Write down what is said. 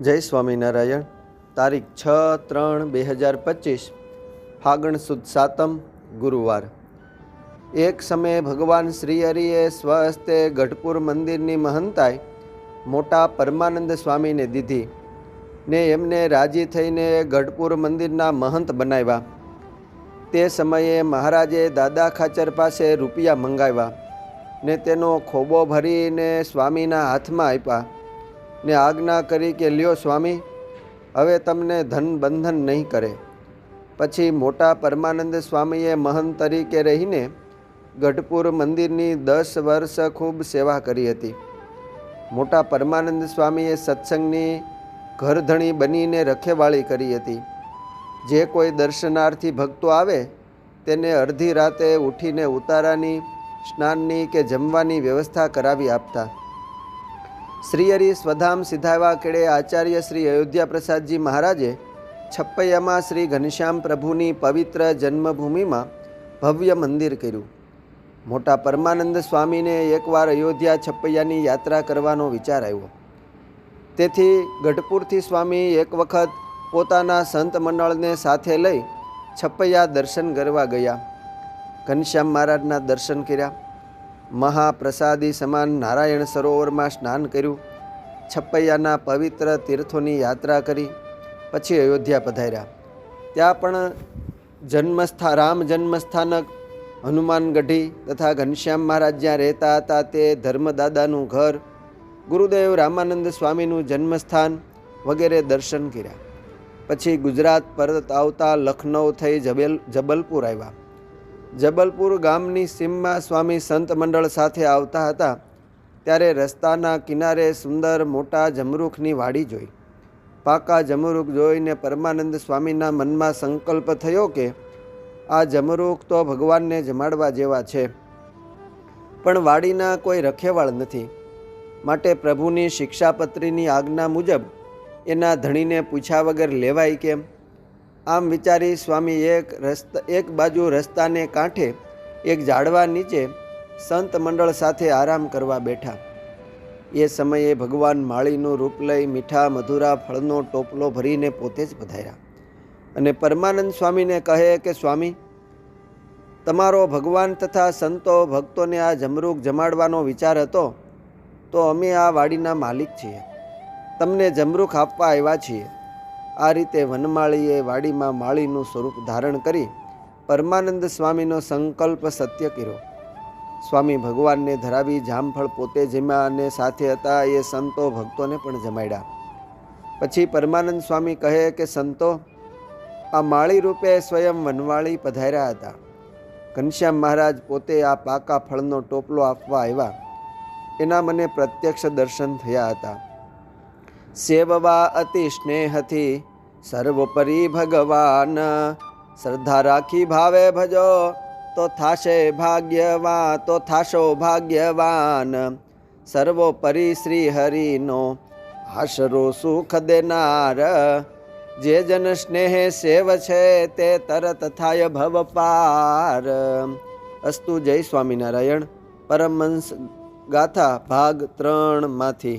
જય સ્વામિનારાયણ. તારીખ છ ત્રણ બે હજાર પચીસ, ફાગણ સુદ સાતમ, ગુરુવાર. એક સમયે ભગવાન શ્રી હરિએ સ્વહસ્તે ગઢપુર મંદિરની મહંતાઈ મોટા પરમાનંદ સ્વામીને દીધી ને એમને રાજી થઈને ગઢપુર મંદિરના મહંત બનાવ્યા. તે સમયે મહારાજે દાદા ખાચર પાસે રૂપિયા મંગાવ્યા ને તેનો ખોબો ભરીને સ્વામીના હાથમાં આપ્યા. ને આજ્ઞા કરી કે લ્યો સ્વામી, હવે તમને ધન બંધન નહીં કરે. પછી મોટા પરમાનંદ સ્વામીએ મહંત તરીકે રહીને ગઢપુર મંદિરની દસ વર્ષ ખૂબ સેવા કરી હતી. મોટા પરમાનંદ સ્વામીએ સત્સંગની ઘરધણી બનીને રખેવાળી કરી હતી. જે કોઈ દર્શનાર્થી ભક્તો આવે, તેને અડધી રાતે ઉઠીને ઉતારાની, સ્નાનની કે જમવાની વ્યવસ્થા કરાવી આપતા. શ્રી હરિ સ્વધામ સિધાવા કેળે આચાર્ય શ્રી અયોધ્યા પ્રસાદજી મહારાજે છપ્પૈયામાં શ્રી ઘનશ્યામ પ્રભુની પવિત્ર જન્મભૂમિમાં ભવ્ય મંદિર કર્યું. મોટા પરમાનંદ સ્વામીને એકવાર અયોધ્યા છપ્પૈયાની યાત્રા કરવાનો વિચાર આવ્યો. તેથી ગઢપુરથી સ્વામી એક વખત પોતાના સંત મંડળને સાથે લઈ છપ્પૈયા દર્શન કરવા ગયા. ઘનશ્યામ મહારાજના દર્શન કર્યા. મહાપ્રસાદી સમાન નારાયણ સરોવરમાં સ્નાન કર્યું. છપ્પૈયાના પવિત્ર તીર્થોની યાત્રા કરી. પછી અયોધ્યા પધાર્યા. ત્યાં પણ જન્મસ્થા, રામ જન્મસ્થાનક હનુમાનગઢી તથા ઘનશ્યામ મહારાજ જ્યાં રહેતા હતા તે ધર્મદાદાનું ઘર, ગુરુદેવ રામાનંદ સ્વામીનું જન્મસ્થાન વગેરે દર્શન કર્યા. પછી ગુજરાત પરત આવતા લખનૌ થઈ જબેલ, જબલપુર આવ્યા. જબલપુર ગામની સીમમાં સ્વામી સંત મંડળ સાથે આવતા હતા, ત્યારે રસ્તાના કિનારે સુંદર મોટા જમરૂખની વાડી જોઈ. પાકા જમરૂખ જોઈને પરમાનંદ સ્વામીના મનમાં સંકલ્પ થયો કે, આ જમરૂખ તો ભગવાનને જમાડવા જેવા છે. પણ વાડીના કોઈ રખેવાળ નથી. માટે પ્રભુની શિક્ષાપત્રીની આજ્ઞા મુજબ, એના ધણીને પૂછ્યા વગર લેવાય કેમ? આમ વિચારી સ્વામી એક રસ્તા, એક બાજુ રસ્તાને કાંઠે, એક ઝાડવા નીચે સંત મંડળ સાથે આરામ કરવા બેઠા. એ સમયે ભગવાન માળીનું રૂપ લઈ મીઠા, મધુરા ફળનો ટોપલો ભરીને પોતે જ પધાર્યા. અને પરમાનંદ સ્વામીને કહે કે, સ્વામી, તમારો ભગવાન તથા સંતો ભક્તોને આ જમરૂક જમાડવાનો વિચાર હતો, તો અમે આ વાડીના માલિક છીએ. તમને જમરૂખ આપવા આવ્યા છીએ. આ રીતે વનમાળીએ વાડીમાં માળીનું સ્વરૂપ ધારણ કરી પરમાનંદ સ્વામીનો સંકલ્પ સત્ય કર્યો. સ્વામી ભગવાનને ધરાવી જામફળ પોતે જમ્યા અને સાથે હતા એ સંતો ભક્તોને પણ જમાડ્યા. પછી પરમાનંદ સ્વામી કહે કે, સંતો, આ માળી રૂપે સ્વયં વનવાળી પધાર્યા હતા. ઘનશ્યામ મહારાજ પોતે આ પાકા ફળનો ટોપલો આપવા આવ્યા. એના મને પ્રત્યક્ષ દર્શન થયા હતા. સેવવા અતિ સ્નેહથી સર્વોપરી ભગવાન શ્રદ્ધા રાખી ભાવે ભજો તો થાશે ભાગ્યવાન તો થાશો ભાગ્યવાન સર્વોપરી શ્રી હરિનો આશરો સુખ દેનાર જે જન સ્નેહે સેવ છે તે તરત થાય ભવ પાર અસ્તુ જય સ્વામિનારાયણ પરમહંસ ગાથા ભાગ ત્રણમાંથી